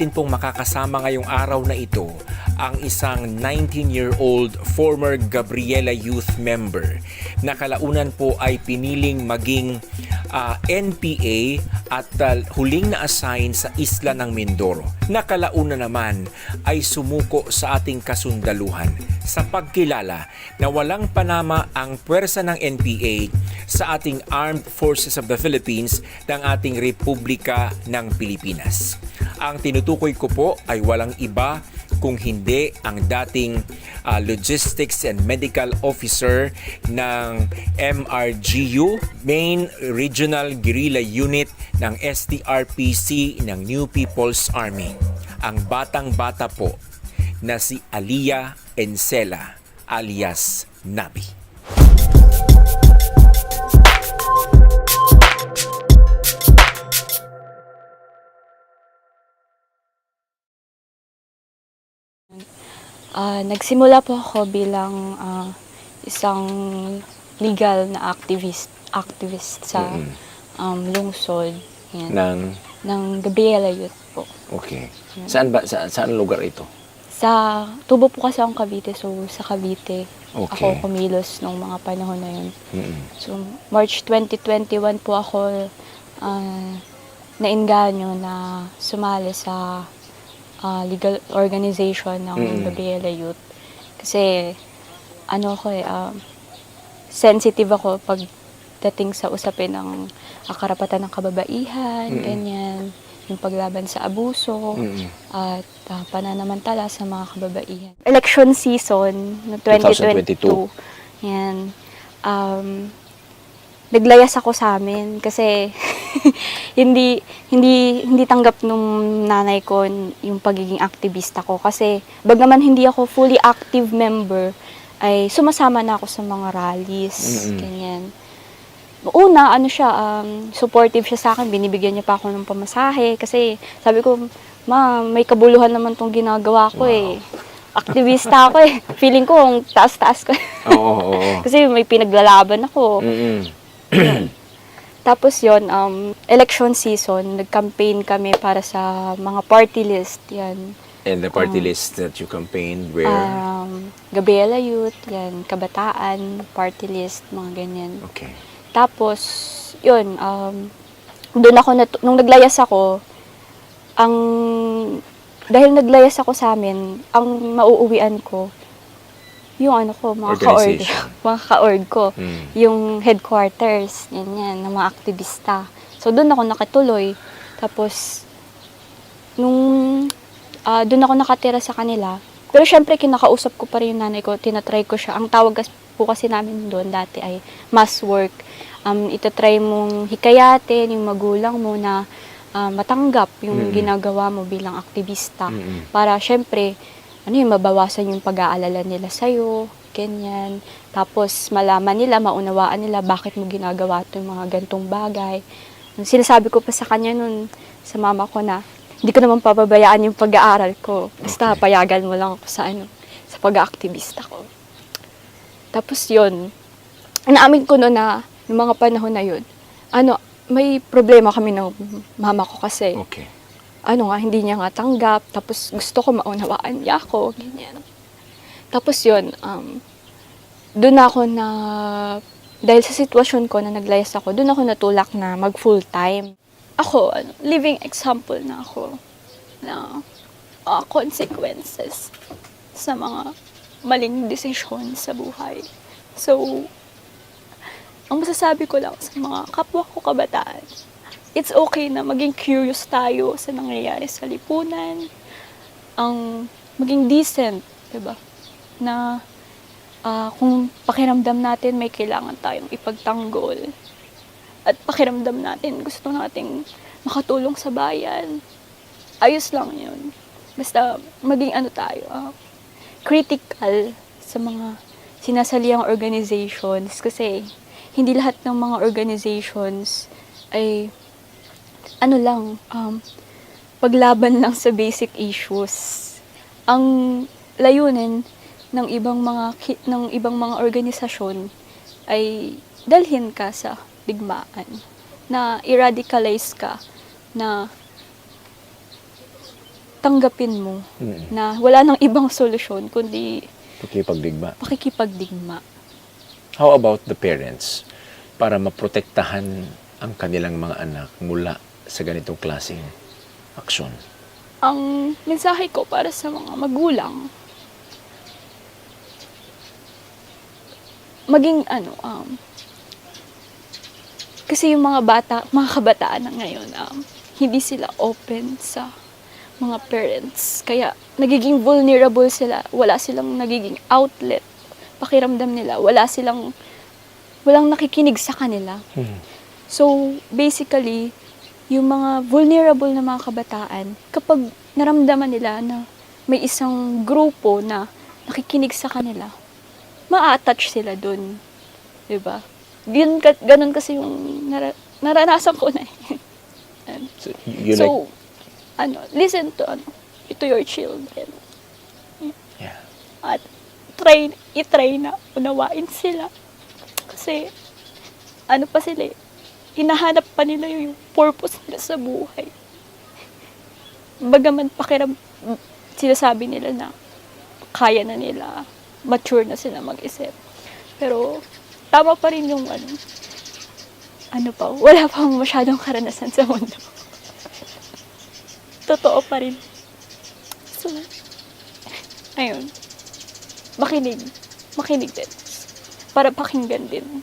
Atin pong makakasama ngayong araw na ito ang isang 19-year-old former Gabriela Youth member na kalaunan po ay piniling maging ah, NPA at ah, huling na-assign sa isla ng Mindoro. Nakalauna naman ay sumuko sa ating kasundaluhan sa pagkilala na walang panama ang puwersa ng NPA sa ating Armed Forces of the Philippines ng ating Republika ng Pilipinas. Ang tinutukoy ko po ay walang iba kung hindi ang dating ah, Logistics and Medical Officer ng MRGU, Main Regional Guerrilla Unit ng STRPC ng New People's Army. Ang batang-bata po na si Alia Encela alias Nabi. Ah, nagsimula po ako bilang ah, isang legal na activist activist sa Mm-mm. um, lungsod yan, Ng, ng Gabriela Youth po. okay. Saan ba, sa, saan lugar ito? Sa tubo po kasi akong Cavite, so sa Cavite Okay. ako kumilos nung mga panahon na yun. Mm-mm. So March 2021 po ako ah, nainganyo na sumali sa ah, legal organization ng Mm. Gabriela Youth. Kasi ano ko eh, um, sensitive ako pag dating sa usapin ng ah, karapatan ng kababaihan, Mm. ganyan, yung paglaban sa abuso, Mm-mm. at ah, pananamantala sa mga kababaihan. Election season no 2022. 2022. Yan. Um, naglayas ako sa amin kasi hindi hindi hindi tanggap nung nanay ko yung pagiging aktivista ko. Kasi bagaman hindi ako fully active member ay sumasama na ako sa mga rallies Mm-mm. ganyan. Una ano siya um, supportive siya sa akin binibigyan niya pa ako ng pamasahe. Kasi sabi ko ma may kabuluhan naman tong ginagawa ko eh. Aktivista ako eh. Feeling ko ang taas-taas ko. Oo, oo, oo. kasi may pinaglalaban ako. Mm-mm. tapos yon um, election season, nag-campaign kami para sa mga party list, yan. And the party list that you campaigned where? Um, Gabriela Youth, yan, Kabataan, party list, mga ganyan. okay. Tapos, yun, um, doon ako, nat- nung naglayas ako, ang, dahil naglayas ako sa amin, ang mauuwian ko, yung ano ko, mga ka-org, mga ka-org ko Mm. yung headquarters, yan yan, ng mga aktivista. So, doon ako nakatuloy. Tapos, nung ah, doon ako nakatira sa kanila, pero syempre, kinakausap ko pa rin yung nanay ko, tinatry ko siya. Ang tawag po kasi namin doon dati ay mass work. Um, itatry mong hikayatin yung magulang mo na ah, matanggap yung Mm. ginagawa mo bilang aktivista Mm-mm. para syempre ano yung mabawasan yung pag-aalala nila sa'yo, ganyan. Tapos malaman nila, maunawaan nila bakit mo ginagawa itong mga gantong bagay. Sinasabi ko pa sa kanya nun, sa mama ko na, hindi ko naman pababayaan yung pag-aaral ko. Basta Okay. payagan mo lang ako sa ano, sa pag-aaktivista ko. Tapos yun, inaamin ko noon na, yung mga panahon na yun, ano, may problema kami ng mama ko kasi Okay. Ano nga, hindi niya nga tanggap. Tapos gusto ko maunawaan niya ako, ganyan. Tapos yun, um, doon ako na, dahil sa sitwasyon ko na naglayas ako, doon ako natulak na mag full time. Ako, ano, living example na ako na uh, consequences sa mga maling desisyon sa buhay. So, ang masasabi ko lang sa mga kapwa ko kabataan, it's okay na maging curious tayo sa nangyayari sa lipunan. Ang maging decent, 'di ba? Na ah, kung pakiramdam natin may kailangan tayong ipagtanggol at pakiramdam natin gusto nating makatulong sa bayan. Ayos lang 'yun. Basta maging ano tayo, ah, critical sa mga sinasaliang organizations kasi hindi lahat ng mga organizations ay ano lang, um, paglaban lang sa basic issues. Ang layunin ng ibang mga ng ibang mga organisasyon ay dalhin ka sa digmaan, na i-radicalize ka, na tanggapin mo Mm. na wala nang ibang solusyon kundi Pakipagdigma. pakikipagdigma. How about the parents? Para maprotektahan ang kanilang mga anak mula sa ganitong klaseng aksyon. Ang mensahe ko para sa mga magulang, maging ano, um, kasi yung mga bata, mga kabataan na ngayon, um, hindi sila open sa mga parents. Kaya nagiging vulnerable sila. Wala silang nagiging outlet. Pakiramdam nila. Wala silang, walang nakikinig sa kanila. Hmm. So, basically, yung mga vulnerable na mga kabataan, kapag naramdaman nila na may isang grupo na nakikinig sa kanila, ma-attach sila dun. ba? Yun, ka- ganun kasi yung nara- naranasan ko na. eh. So, you so, like, ano, listen to ano, to your children. yeah. At try, itry na unawain sila. Kasi, ano pa sila eh, hinahanap pa nila yung purpose nila sa buhay. Bagaman pakiram, sinasabi nila na kaya na nila, mature na sila mag-isip. Pero, tama pa rin yung ano, ano pa, wala pang masyadong karanasan sa mundo. Totoo pa rin. So, ayun. Makinig. Makinig din. Para pakinggan din